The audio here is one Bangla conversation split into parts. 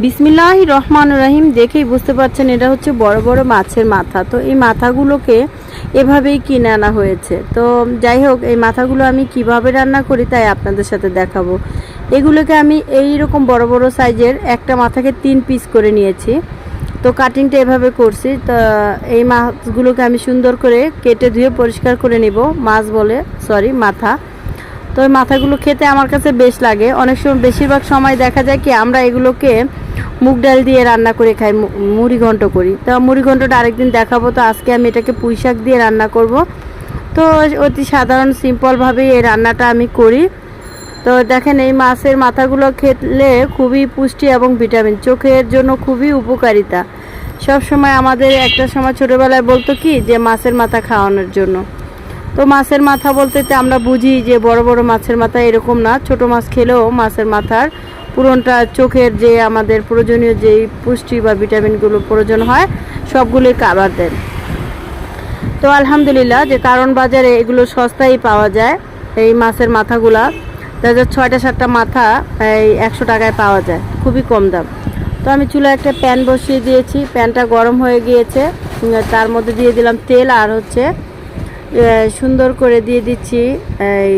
বিসমিল্লাহ রহমান রহিম দেখেই বুঝতে পারছেন এটা হচ্ছে বড় বড় মাছের মাথা। তো এই মাথাগুলোকে এভাবেই কিনে আনা হয়েছে। তো যাই হোক, এই মাথাগুলো আমি কীভাবে রান্না করি তাই আপনাদের সাথে দেখাবো। এগুলোকে আমি এই রকম বড় বড় সাইজের একটা মাথাকে তিন পিস করে নিয়েছি। তো কাটিংটা এভাবে করছি। তো এই মাছগুলোকে আমি সুন্দর করে কেটে ধুয়ে পরিষ্কার করে নিব। মাছ বলে, সরি, মাথা। তো মাথাগুলো খেতে আমার কাছে বেশ লাগে। অনেক সময় বেশিরভাগ সময় দেখা যায় কি আমরা এগুলোকে মুগ ডাল দিয়ে রান্না করে খাই মুড়ি ঘন্ট করি। তো মুড়ি ঘন্টটা আরেকদিন দেখাবো, তো আজকে আমি এটাকে পুঁই শাক দিয়ে রান্না করব। তো অতি সাধারণ সিম্পলভাবেই এই রান্নাটা আমি করি। তো দেখেন এই মাছের মাথাগুলো খেলে খুবই পুষ্টি এবং ভিটামিন, চোখের জন্য খুবই উপকারিতা। সব সময় আমাদের, একটা সময় ছোটোবেলায় বলতো কি, যে মাছের মাথা খাওয়ানোর জন্য। তো মাছের মাথা বলতে আমরা বুঝি যে বড় বড় মাছের মাথা এরকম না, ছোট মাছ খেলেও মাছের মাথার পুরনটা চোখের যে আমাদের প্রয়োজনীয় যেই পুষ্টি বা ভিটামিনগুলো প্রয়োজন হয়, সবগুলোই কাবার দেন। তো আলহামদুলিল্লাহ, যে কারণ বাজারে এগুলো সস্তায় পাওয়া যায়, এই মাছের মাথাগুলা। যায় ছয়টা, সাতটা মাথা এই একশো টাকায় পাওয়া যায়, খুবই কম দাম। তো আমি চুলায় একটা প্যান বসিয়ে দিয়েছি, প্যানটা গরম হয়ে গিয়েছে তার মধ্যে দিয়ে দিলাম তেল আর হচ্ছে সুন্দর করে দিয়ে দিচ্ছি, এই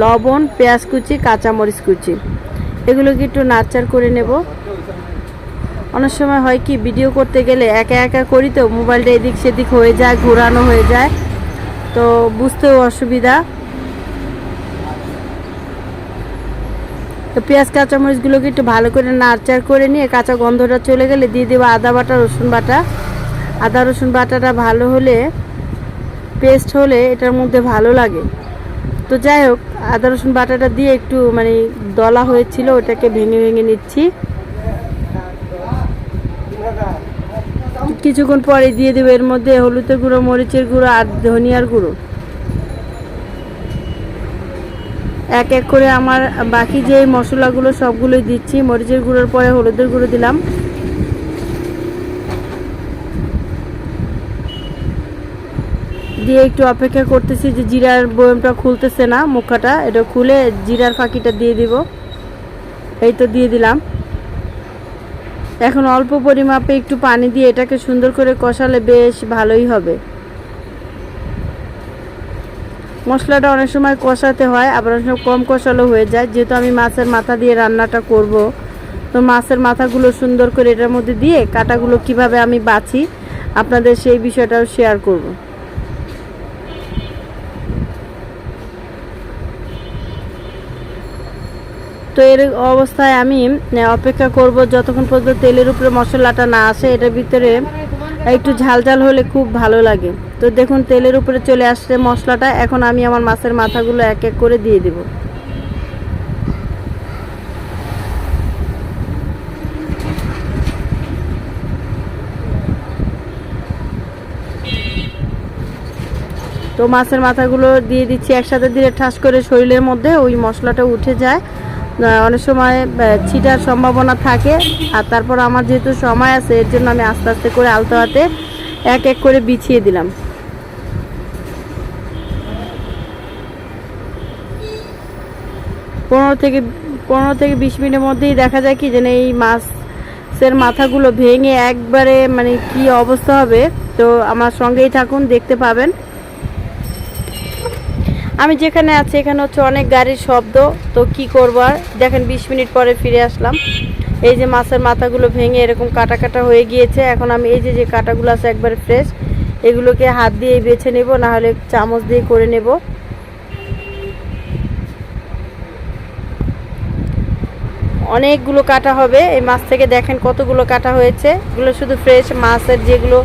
লবণ, পেঁয়াজ কুচি, কাঁচামরিচ কুচি। এগুলোকে একটু নাচার করে নেব। অনেক সময় হয় কি, ভিডিও করতে গেলে একা একা করি তো, মোবাইলটা এদিক সেদিক হয়ে যায়, ঘোরানো হয়ে যায়। তো বুঝতেও অসুবিধা। তো পেঁয়াজ, কাঁচামরিচগুলোকে একটু ভালো করে নাড়চাড় করে নিয়ে কাঁচা গন্ধটা চলে গেলে দিয়ে দেবো আদা বাটা, রসুন বাটা। আদা, রসুন বাটাটা ভালো হলে পেস্ট হলে এটার মধ্যে ভালো লাগে। তো যাই হোক, আদা রসুন বাটাটা দিয়ে একটু মানে দলা হয়েছিল, ওটাকে ভেঙে ভেঙে নিচ্ছি। কিছুক্ষণ পরে দিয়ে দেবো এর মধ্যে হলুদের গুঁড়ো, মরিচের গুঁড়ো আর ধনিয়ার গুঁড়ো। এক এক করে আমার বাকি যে মশলাগুলো সবগুলোই দিচ্ছি, মরিচের গুঁড়োর পরে হলুদের গুঁড়ো দিলাম। দিয়ে একটু অপেক্ষা করতেছি যে জিরার বয়মটা খুলতেছে না মুখাটা, এটা খুলে জিরার ফাঁকিটা দিয়ে দিব। এই তো দিয়ে দিলাম। এখন অল্প পরিমাপে একটু পানি দিয়ে এটাকে সুন্দর করে কষালে বেশ ভালোই হবে। মশলাটা অনেক সময় কষাতে হয়, আবার অনেক সময় কম কষালো হয়ে যায়। যেহেতু আমি মাছের মাথা দিয়ে রান্নাটা করব, তো মাছের মাথাগুলো সুন্দর করে এটার মধ্যে দিয়ে কাটাগুলো কীভাবে আমি বাছি, আপনাদের সেই বিষয়টাও শেয়ার করব। তো এর অবস্থায় আমি অপেক্ষা করব যতক্ষণ পর্যন্ত তেলের উপরে মশলাটা না আসে, এটার ভিতরে একটু ঝাল ঝাল হলে খুব ভালো লাগে। তো দেখুন, তেলের উপরে চলে আসছে মশলাটা, এখন আমি আমার মাছের মাথাগুলো এক এক করে দিয়ে দেব। তো মাছের মাথাগুলো দিয়ে দিচ্ছি একসাথে দিলে ঠাস করে শরীরের মধ্যে, ওই মশলাটা উঠে যায়। অনেক সময় ছিটার সম্ভাবনা থাকে। আর তারপর আমার যেহেতু সময় আছে, এর জন্য আমি আস্তে আস্তে করে আলতো হাতে এক এক করে বিছিয়ে দিলাম। পনেরো থেকে পনেরো থেকে বিশ মিনিটের মধ্যেই দেখা যায় কি যেন এই মাছের মাথাগুলো ভেঙে একবারে মানে কি অবস্থা হবে, তো আমার সঙ্গেই থাকুন, দেখতে পাবেন। আমি যেখানে আছি, এখানে হচ্ছে অনেক গাড়ির শব্দ, তো কি করব আর? দেখেন, বিশ মিনিট পরে ফিরে আসলাম। এই যে মাছের মাথাগুলো ভেঙে এরকম কাটা কাটা হয়ে গিয়েছে, এখন আমি এই যে যে কাটাগুলো আছে একবার ফ্রেশ এগুলোকে হাত দিয়ে বেছে নেব না হলে চামচ দিয়ে করে নেব। অনেকগুলো কাটা হবে। এই মাছ থেকে দেখেন কতগুলো কাটা হয়েছে। এগুলো শুধু ফ্রেশ মাছের যেগুলো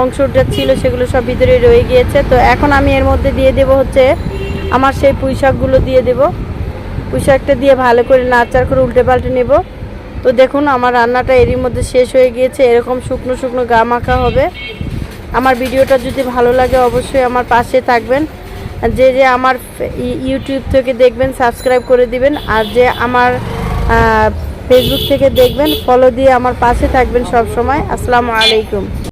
অংশটা ছিল, সেগুলো সব ভিতরে রয়ে গিয়েছে। তো এখন আমি এর মধ্যে দিয়ে দেব হচ্ছে, আমার সেই পুঁই শাকগুলো দিয়ে দেব। পুঁই শাকটা দিয়ে ভালো করে নাচার করে উল্টে পাল্টে নেব। তো দেখুন, আমার রান্নাটা এরই মধ্যে শেষ হয়ে গিয়েছে। এরকম শুকনো শুকনো গা মাখা হবে। আমার ভিডিওটা যদি ভালো লাগে, অবশ্যই আমার পাশে থাকবেন। যে যে আমার ইউটিউব থেকে দেখবেন, সাবস্ক্রাইব করে দিবেন। আর যে আমার ফেসবুক থেকে দেখবেন ফলো দিয়ে আমার পাশে থাকবেন সব সময় আসসালামু আলাইকুম।